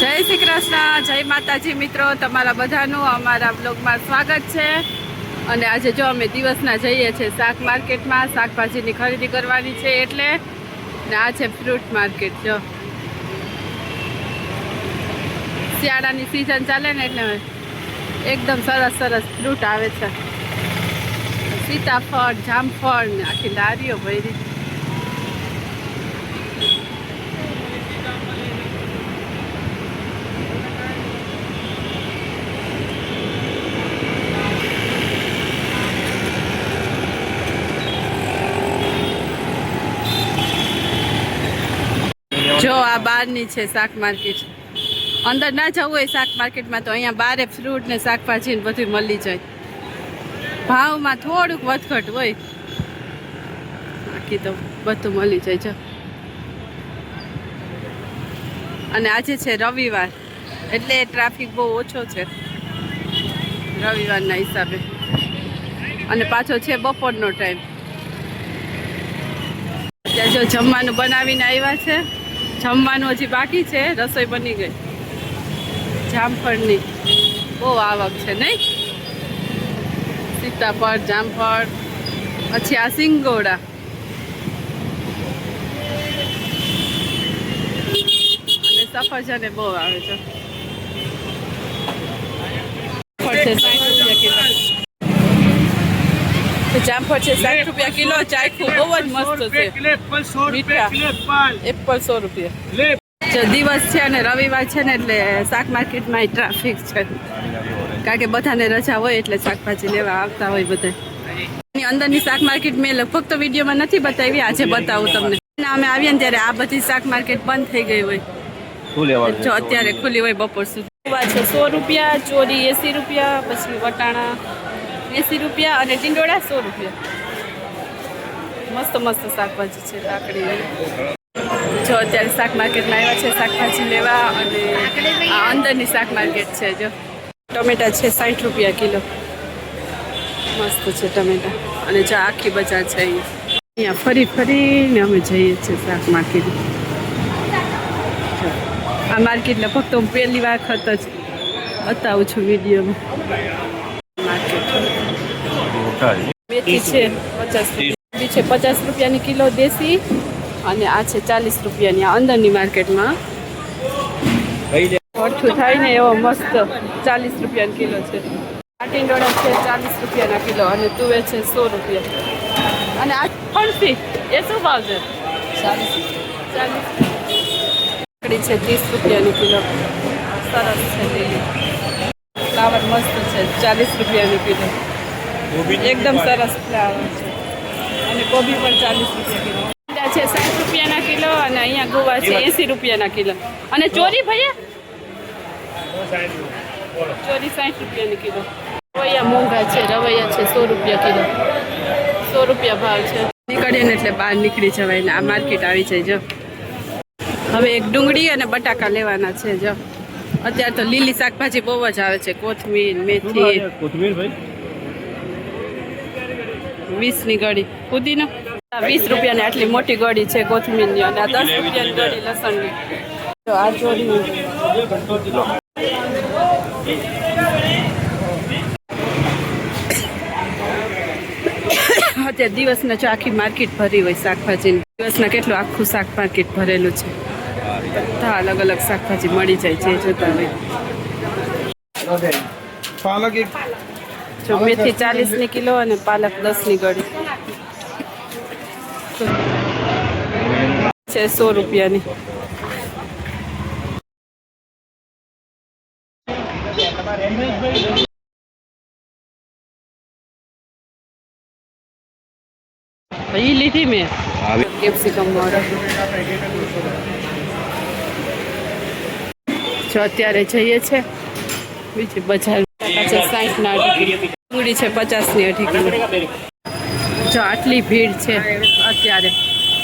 જય શ્રી કૃષ્ણ, જય માતાજી મિત્રો, તમારા બધાનું અમારા બ્લોગમાં સ્વાગત છે. અને આજે જો અમે દિવસના જઈએ છીએ શાક માર્કેટમાં, શાકભાજીની ખરીદી કરવાની છે એટલે ને આ છે ફ્રૂટ માર્કેટ જો. શિયાળાની સિઝન ચાલે ને એટલે એકદમ સરસ સરસ ફ્રૂટ આવે છે. સીતાફળ, જામફળ ને આખી લારીઓ ભરી જો આ બહારની છે શાક માર્કેટ. અંદર ના જવું હોય શાક માર્કેટમાં તો અહીંયા બારે ફ્રૂટ ને શાકભાજી ને બધું મળી જાય. ભાવમાં થોડુંક વધઘટ હોય. બાકી તો બધું મળી જાય, જો. અને આજે છે રવિવાર, એટલે ટ્રાફિક બહુ ઓછો છે. રવિવારના હિસાબે. અને પાછો છે બપોરનો ટાઈમ ત્યાં જો જમવાનું બનાવીને આવ્યા છે. જમવાનું હજી બાકી છે, રસોઈ બની ગઈ. જામફળની. બહુ આવક છે, નહીં? સીતાફળ, જામફળ, પછી આ સિંગોડા. અને સફરજને બહુ આવે છે ફળ છે સાઠ રૂપિયા કિલો જામફળ છે સાઠ રૂપિયા કિલો ચાખું બહુ જ મસ્ત છે. એપલ સો રૂપિયા દિવસ છે અને રવિવાર છે ને એટલે શાક માર્કેટમાં ટ્રાફિક છે. કારણ કે બધાને રજા હોય એટલે શાકભાજી લેવા આવતા હોય બધા. અંદરની શાક માર્કેટ મેં લગભગ તો વિડીયોમાં નથી બતાવી આજે બતાવું તમને. અમે આવીએ ને ત્યારે આ બધી શાક માર્કેટ બંધ થઈ ગઈ હોય. જો અત્યારે ખુલ્લી હોય બપોર સુધી. સો રૂપિયા ચોરી એસી રૂપિયા પછી વટાણા એસી રૂપિયા અને ટીંડોળા સો રૂપિયા. મસ્ત મસ્ત શાકભાજી છે, લાકડી. જો અત્યારે શાક માર્કેટમાં આવ્યા છે, શાકભાજી લેવા અને આ અંદરની શાક માર્કેટ છે, જો. ટમેટા છે, સાઠ રૂપિયા કિલો. મસ્ત છે ટમેટા. અને જો આખી બજાર છે અહીંયા. અહીંયા ફરી ફરીને અમે જઈએ છીએ શાક માર્કેટ. આ માર્કેટને ફક્ત હું પહેલી વખત જ. બતાવું છું વિડીયોમાં. માર્કેટ. મેથી છે, પચાસ રૂપિયા. છે, પચાસ રૂપિયાની કિલો દેશી અને આ છે ચાલીસ રૂપિયાની આ અંદરની માર્કેટમાં. ઓછું થાય ને એવો મસ્ત ચાલીસ રૂપિયાની કિલો છે. આટીંડોળા છે ચાલીસ રૂપિયાના કિલો અને તુવે છે સો રૂપિયા. અને આ ફણસી, એ શું ભાવ છે? કાકડી છે ત્રીસ રૂપિયાની કિલો. સરસ છે લીલી ફ્લાવર મસ્ત છે, ચાલીસ રૂપિયાની કિલો. એકદમ સરસ ફ્લાવર છે. અને કોબી પણ ચાલીસ રૂપિયા કિલો. ઈંડા છે સાઠ રૂપિયાના કિલો અને અહીંયા ગોવા છે એંસી રૂપિયાના કિલો. અને ચોરી ભૈયા? ચોરી સાઠ રૂપિયાની કિલો. રવૈયા મોંઘા છે રવૈયા છે સો રૂપિયા કિલો. સો રૂપિયા ભાવ છે. નીકળીએ ને એટલે બહાર નીકળી જવાય ને આ માર્કેટ આવી જાય જો. હવે એક ડુંગળી અને બટાકા લેવાના છે જો. અત્યારે તો લીલી શાકભાજી બહુ જ આવે છે કોથમીર મેથી. કોથમીર ભાઈ? વીસની ગળી પુદીનો. વીસ રૂપિયાની આટલી મોટી ગળી છે કોથમીરની અને આ દસ રૂપિયાની ગળી લસણની. આ ચોરી અત્યારે દિવસના જો આખી માર્કેટ ભરી હોય શાકભાજીની. દિવસના કેટલું આખું શાક માર્કેટ ભરેલું છે. બધા અલગ અલગ શાકભાજી મળી જાય છે, જોતા હોય. પાલક જો મેથી ચાલીસની કિલો અને પાલક દસની ગળી. છે સો રૂપિયાની. ઈ લીધી મેં. કેપ્સિકમ જો અત્યારે જઈએ છે. બીજી બજાર. છે સાઠ ડુંગળી છે પચાસની અઢી કિલો જો આટલી ભીડ છે અત્યારે.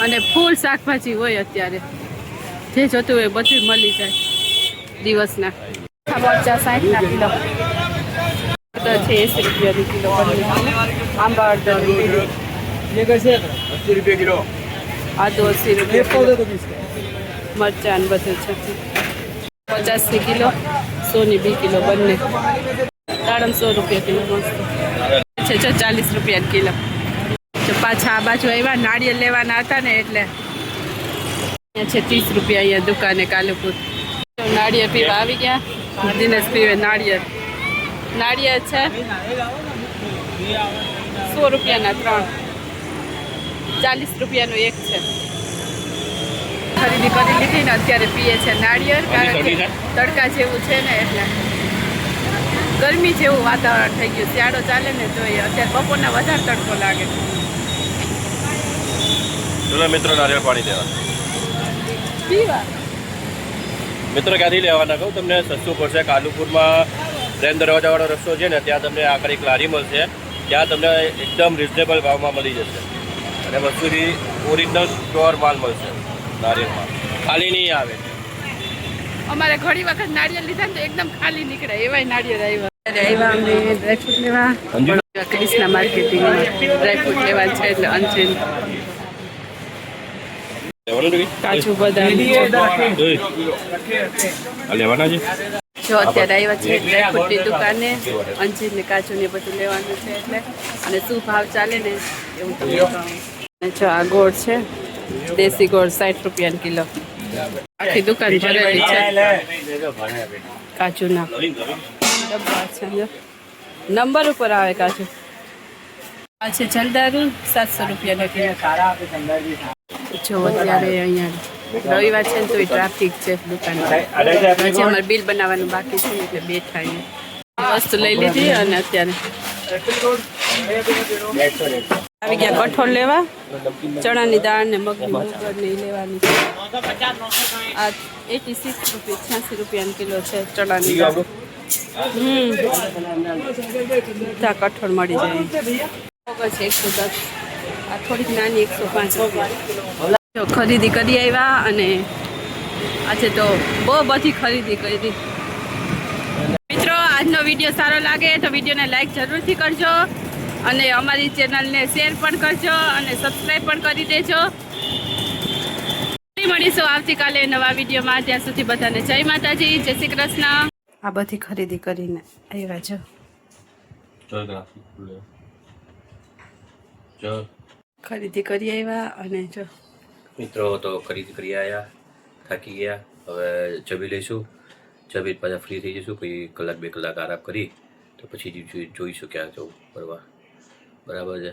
અને ફૂલ શાકભાજી હોય અત્યારે. જે જોતું હોય બધું મળી જાય દિવસના. મરચા સાઠના કિલો. તો છે એસી રૂપિયાની કિલો આંબા અડધા રૂપિયા કિલો. આદુ અસી રૂપિયા મરચાં બધું છે. પચાસની કિલો સોની બી કિલો બંને. દાડમ સો રૂપિયા કિલો મસ્ત. છે જો ચાલીસ રૂપિયા કિલો. પાછા આ બાજુ આવ્યા નાળિયેર લેવાના હતા ને એટલે અહીંયા છે ત્રીસ રૂપિયા અહીંયા દુકાને કાલુપુર. નાળિયેર પીવા આવી ગયા. દિનેશ પીવે નાળિયેર. નાળિયેર છે સો રૂપિયાના ત્રણ. ચાલીસ રૂપિયાનું એક છે. ખરીદી કરી લીધી ને અત્યારે પીએ છે નાળિયેર કારણ કે તડકા જેવું છે ને એટલે. ગરમી જેવું વાતાવરણ થઈ ગયું. શિયાળો ચાલે ને જોઈએ અત્યારે બપોરના વધારે તડકો લાગે. ચલો મિત્રો નારિયેળ પાણી દેવા. પીવા. મિત્રો ક્યાંથી લેવાના કહું? તમને સસ્તું પડશે. કાલુપુરમાં ટ્રેન દરવાજાવાળો રસ્તો છે ને ત્યાં તમને આગળ એક લારી મળશે. ત્યાં તમને એકદમ રિઝનેબલ ભાવમાં મળી જશે. અને વસ્તુથી ઓરિજિનલ પ્યોર માલ મળશે નારિયેળમાં. ખાલી નહીં આવે. અમારે ઘણી વખત નારિયેળ લીધા ને તો એકદમ ખાલી નીકળે. એવાય નારિયેળ આવ્યા. ડ્રાયફ્રૂટ લેવા. ક્રિષ્ના માર્કેટિંગમાં ડ્રાયફ્રૂટ લેવા છે એટલે અંજીન. કાજુ બદામ? લેવાના છે? જો અત્યારે આવ્યા છે ડ્રાયફ્રૂટની દુકાને. અંજીર ને કાજુ ને બધું લેવાનું છે એટલે. અને શું ભાવ ચાલે ને એવું તમને કહું. અને જો આ ગોળ છે દેશી ગોળ સાઠ રૂપિયા કિલો. આખી દુકાન ભરેલી છે. કાજુના. ડબ્બા છે નંબર ઉપર આવે કાચું આ છે જલદારુ સાતસો રૂપિયા કિલો જો અત્યારે અહીંયા રવિવાર છે ને તો ટ્રાફિક છે દુકાન પછી અમારે બિલ બનાવવાનું બાકી છે એટલે બેઠા અહીંયા વસ્તુ લઈ લીધી અને અત્યારે આવી ગયા કઠોળ લેવા ચણાની દાળ ને મગની મુગર ને લેવાની છે આ એટી સિક્સ રૂપિયા છ્યાસી રૂપિયાનો કિલો છે ચણાની દાળ હમ. કઠોળ મળી જાય. ખરીદી કરી આવ્યા અને આજે તો બહુ બધી ખરીદી કરી. મિત્રો, આજનો વીડિયો સારો લાગે તો વિડીયોને લાઈક જરૂરથી કરજો અને અમારી ચેનલને શેર પણ કરજો અને સબસ્ક્રાઈબ પણ કરી દેજો. મળીશું આવતીકાલે નવા વિડીયોમાં. ત્યાં સુધી બધાને જય માતાજી, જય શ્રી કૃષ્ણ. આ બધી ખરીદી કરીને આવ્યા છો. ખરીદી કરી આવ્યા અને જો. મિત્રો તો ખરીદી કરી આવ્યા થાકી ગયા. હવે જમી લઈશું. જમી પાછા ફ્રી થઈ જઈશું. પછી કલાક બે કલાક આરામ કરી તો પછી જોઈ- જોઈશું ક્યાં જવું ફરવા. બરાબર છે?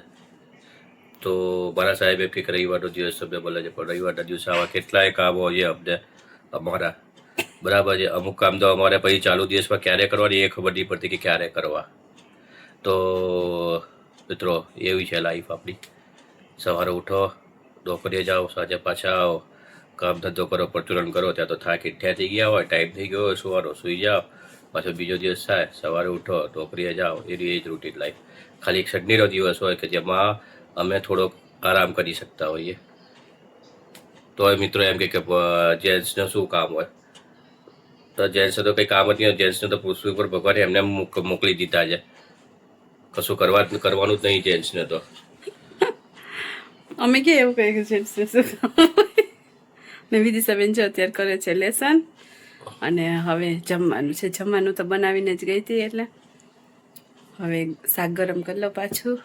તો મારા સાહેબે કે રવિવારનો દિવસ તમને બોલે છે. પણ રવિવારના દિવસે આવા કેટલાય કામો છે અમને અમારા. બરાબર છે. અમુક કામ તો અમારે પછી ચાલુ દિવસમાં ક્યારે કરવાની એ ખબર નહીં પડતી કે ક્યારે કરવા. તો મિત્રો, એવી છે લાઈફ આપણી. સવારે ઉઠો નોકરીએ જાઓ, સાંજે પાછા આવો. કામ ધંધો કરો પરચુરણ કરો, ત્યાં તો થાકી ઠ્યા થઈ ગયા હોય ટાઈમ થઈ ગયો હોય, સુવાનો, સૂઈ જાઓ. પાછો બીજો દિવસ થાય, સવારે ઉઠો નોકરીએ જાઓ એની એ જ રૂટીન લાઈફ ખાલી એક સડનીનો દિવસ હોય કે જેમાં અમે થોડોક આરામ કરી શકતા હોઈએ. તો મિત્રો એમ કે જેન્ટ્સને શું કામ હોય? તો જેન્ટ્સ તો કંઈ કામ જ નહીં, જેન્ટ્સને તો પૃથ્વી ઉપર ભગવાને એમને મોક- મોકલી દીધા છે. કશું કરવા, કરવાનું જ નહીં જેન્ટ્સને તો. અમે કે એવું કહ્યું છે શું વિદિશાબેન છે અત્યારે કરે છે લેસન, અને હવે જમવાનું છે. જમવાનું તો બનાવીને જ ગઈ હતી એટલે. હવે શાક ગરમ કરી લો પાછું.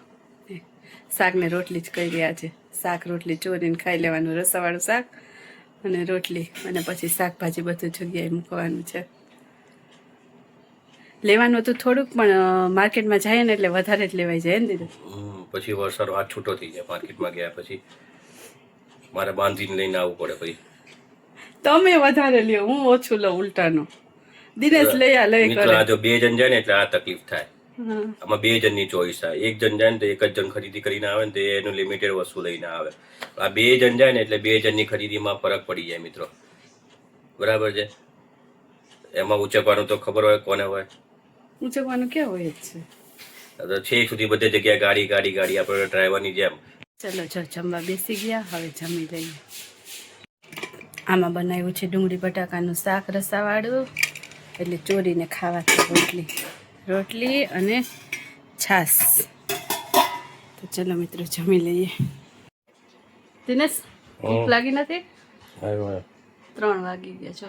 શાકને રોટલી જ કરી રહ્યા છે. શાક રોટલી ચોરીને ખાઈ લેવાનું, રસાવાળું શાક. અને રોટલી અને પછી શાકભાજી બધું જગ્યાએ મૂકવાનું છે. લેવાનું હતું થોડુંક પણ માર્કેટમાં જાય ને એટલે વધારે જ લેવાય જાય ને દીદી પછી વરસાદ હાથ છૂટો થઈ જાય માર્કેટમાં ગયા પછી. મારે બાંધીને લઈને આવવું પડે પછી તમે વધારે લ્યો હું ઓછું લઉં ઉલટાનું. દિનેશ લઈ આ લઈ કરે. જો બે જણ જાય ને એટલે આ તકલીફ થાય. આમાં બે જણની ચોઈસ થાય એક જણ જાય ને તો એક જ જણ ખરીદી કરીને આવે ને તો એનું લિમિટેડ વસ્તુ લઈને આવે. આ બે જણ જાય ને એટલે બે જણની ખરીદીમાં ફરક પડી જાય મિત્રો. બરાબર છે? એમાં ઉચકવાનું તો ખબર હોય કોને હોય? ઉચકવાનું ક્યાં હોય જ છે? છેક સુધી બધી જગ્યાએ ગાડી ગાડી ગાડી. આપણે ડ્રાઈવરની જેમ. ચલો જો જમવા બેસી ગયા. હવે જમી લઈએ. આમાં બનાવ્યું છે ડુંગળી બટાકાનું શાક રસાવાળું. એટલે ચોરીને ખાવાથી રોટલી. રોટલી અને છાસ તો ચલો મિત્રો જમી લઈએ. દિનેશ ભૂખ લાગી નથી? ત્રણ વાગી ગયા છો